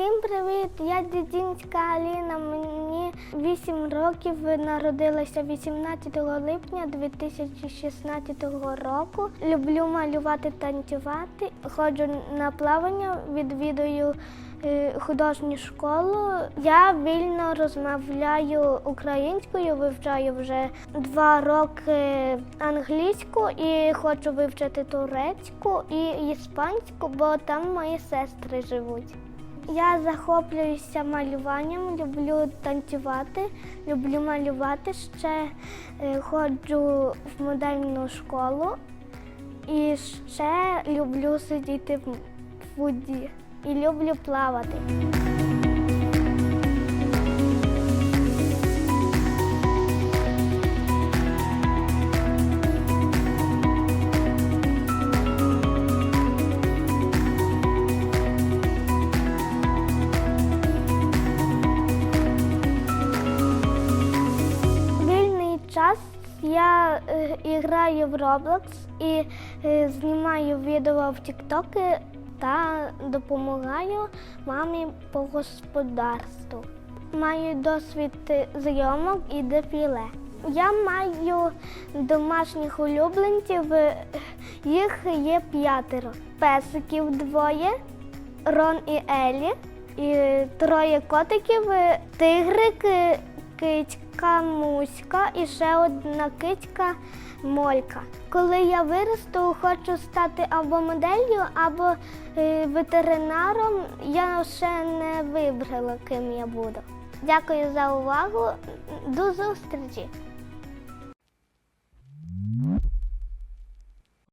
Всім привіт! Я Дідінська Аліна. Мені 8 років народилася 18 липня 2016 року. Люблю малювати, танцювати. Ходжу на плавання, відвідую е, художню школу. Я вільно розмовляю українською, вивчаю вже два роки англійську і хочу вивчити турецьку і іспанську, бо там мої сестри живуть. Я захоплююся малюванням, люблю танцювати, люблю малювати. Ще е, ходжу в модельну школу і ще люблю сидіти в воді і люблю плавати. Я е, граю в Roblox і е, знімаю відео в TikTok та допомагаю мамі по господарству. Маю досвід зйомок і дефіле. Я маю домашніх улюбленців, е, їх є п'ятеро. Песиків двоє, Рон і Елі, і троє котиків, е, тигрик, е, кицька Муська і ще одна кицька Молька. Коли я виросту, хочу стати або моделлю, або е, ветеринаром. Я ще не вибрала, ким я буду. Дякую за увагу. До зустрічі!